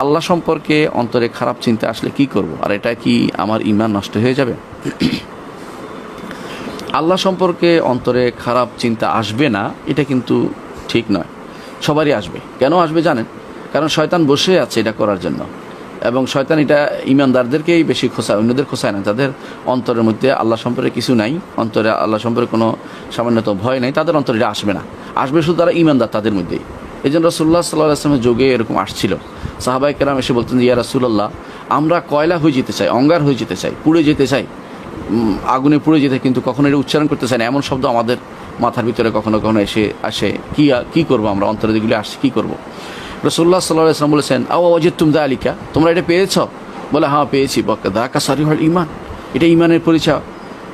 আল্লাহ সম্পর্কে অন্তরে খারাপ চিন্তা আসলে কি করব? আর এটা কি আমার ইমান নষ্ট হয়ে যাবে? আল্লাহ সম্পর্কে অন্তরে খারাপ চিন্তা আসবে না, এটা কিন্তু ঠিক নয়। সবারই আসবে। কেন আসবে জানেন? কারণ শয়তান বসে আছে এটা করার জন্য। এবং শয়তান এটা ইমানদারদেরকেই বেশি খোসায় অন্যদের খোসায় না। যাদের অন্তরের মধ্যে আল্লাহ সম্পর্কে কিছু নাই, অন্তরে আল্লাহ সম্পর্কে কোনো সামান্যত ভয় নাই, তাদের অন্তরে এটা আসবে না। আসবে শুধু তারা ইমানদার তাদের মধ্যেই। এই জন্য রসুল্লাহ সাল্লাহ আসলামের যোগে এরকম আসছিল। সাহাবাই কেরাম এসে বলতেন ইয়া রাসুল্লাহ আমরা কয়লা হয়ে যেতে চাই, অঙ্গার হয়ে যেতে চাই, পুড়ে যেতে চাই। আগুনে পুড়ে যেতে কিন্তু কখনো এটা উচ্চারণ করতে চাই না। এমন শব্দ আমাদের মাথার ভিতরে কখনো কখনো এসে আসে। কি কি করব আমরা? অন্তরে যেগুলি আসছে, কী করব? রসুল্লাহ সাল্লাহ ইসলাম বলেছেন, আও অজিত তুম দা আলিকা তোমরা এটা পেয়েছ? বলে হ্যাঁ পেয়েছি। বক্কা দা কাসারি হল ইমান এটা ইমানের পরিচয়।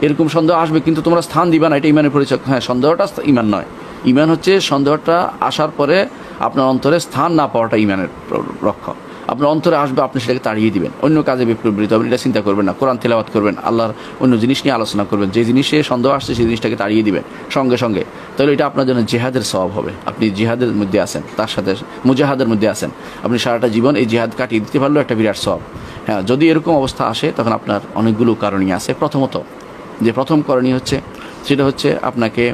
এরকম সন্দেহ আসবে, কিন্তু তোমরা স্থান দিবা না, এটা ইমানের পরিচয়। হ্যাঁ সন্দেহটা ইমান নয়। ইমান হচ্ছে সন্দেহটা আসার পরে আপনার অন্তরে স্থান না পাওয়াটা ইমানের রক্ষা আপনার অন্তরে আসবে, আপনি সেটাকে তাড়িয়ে দিবেন। অন্য কাজে বিপ্লবিত হবেন, এটা চিন্তা করবেন না। কোরআন তেলাওয়াত করবেন, আল্লাহর অন্য জিনিস নিয়ে আলোচনা করবেন। যে জিনিসে সন্দেহ আসছে, সেই জিনিসটাকে তাড়িয়ে দিবেন। সঙ্গে সঙ্গে। তাহলে এটা আপনার জন্য জেহাদের স্বভাব হবে। আপনি জিহাদের মধ্যে আছেন, তার সাথে মুজাহাদের মধ্যে আছেন। আপনি সারাটা জীবন এই জিহাদ কাটিয়ে দিতে পারলেও একটা বিরাট স্বভাব হ্যাঁ যদি এরকম অবস্থা আসে, তখন আপনার অনেকগুলো কারণই আছে। প্রথমত, যে প্রথম করণীয় হচ্ছে সেটা হচ্ছে আপনাকে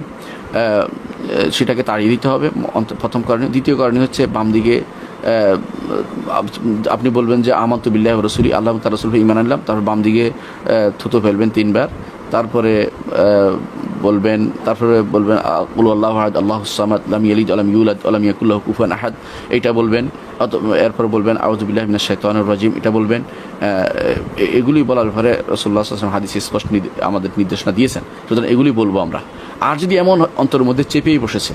সেটাকে তাড়িয়ে দিতে হবে। প্রথম কারণে দ্বিতীয় কারণে হচ্ছে বাম দিকে আপনি বলবেন যে আমন্ত বিল্লাহ রসুলি, আল্লাহ তার রসুল ইমান আনলাম। তারপর বাম দিকে থুতো ফেলবেন তিনবার। তারপরে বলবেন, তারপরে বলবেন আকুল আল্লাহ আহাদ, আল্লাহ সামাদ আলাম ইয়ালিদ আলাম ইউলাদ আলাম ইয়াকুল্লাহ কুফান আহাদ। এটা বলবেন এরপর বলবেন আউজুবিল্লাহ মিনাশ শাইতানির রাজিম, এটা বলবেন এগুলি বলার পরে রসুল্লাহ আসলাম হাদিসে স্পষ্ট আমাদের নির্দেশনা দিয়েছেন। সুতরাং এগুলি বলব আমরা। আর যদি এমন অন্তরের মধ্যে চেপেই বসেছে,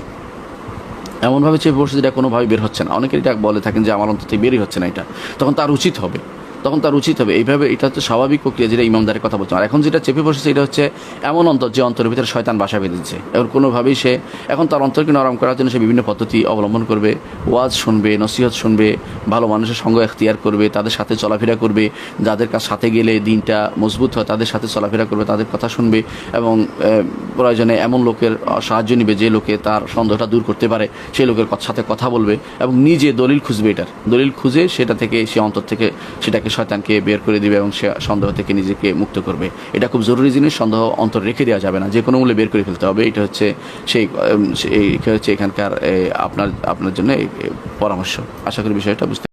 এমনভাবে চেপে বসেছে যেটা কোনোভাবে বের হচ্ছে না অনেকে এটা বলে থাকেন যে আমার অন্তর থেকে বেরই হচ্ছে না এটা, তখন তার উচিত হবে। তখন তার উচিত হবে। এইভাবে এটা হচ্ছে স্বাভাবিক প্রক্রিয়া যেটা ইমামদারের কথা বলছে আর এখন যেটা চেপে বসেছে এটা হচ্ছে এমন অন্তর যে অন্তরের ভিতরে শয়তান বাসা বেঁধেছে। এবার কোনোভাবেই সে এখন তার অন্তরকে নরম করার জন্য সে বিভিন্ন পদ্ধতি অবলম্বন করবে। ওয়াজ শুনবে, নসিহত শুনবে, ভালো মানুষের সঙ্গ এখতিয়ার করবে, তাদের সাথে চলাফেরা করবে, যাদের কাছ সাথে গেলে দিনটা মজবুত হয়, তাদের সাথে চলাফেরা করবে, তাদের কথা শুনবে এবং প্রয়োজনে এমন লোকের সাহায্য নিবে যে লোকে তার সন্দেহটা দূর করতে পারে, সেই লোকের সাথে কথা বলবে এবং নিজে দলিল খুঁজবে এটার। দলিল খুঁজে সেটা থেকে, সে অন্তর থেকে সেটাকে শয়তানকে বের করে দিবে এবং সে সন্দেহ থেকে নিজেকে মুক্ত করবে। এটা খুব জরুরি জিনিস, সন্দেহ অন্তর রেখে দেওয়া যাবে না। যে কোনো মূল্যে বের করে ফেলতে হবে। এটা হচ্ছে সেই হচ্ছে এখানকার আপনার আপনার জন্য পরামর্শ। আশা করি বিষয়টা বুঝতে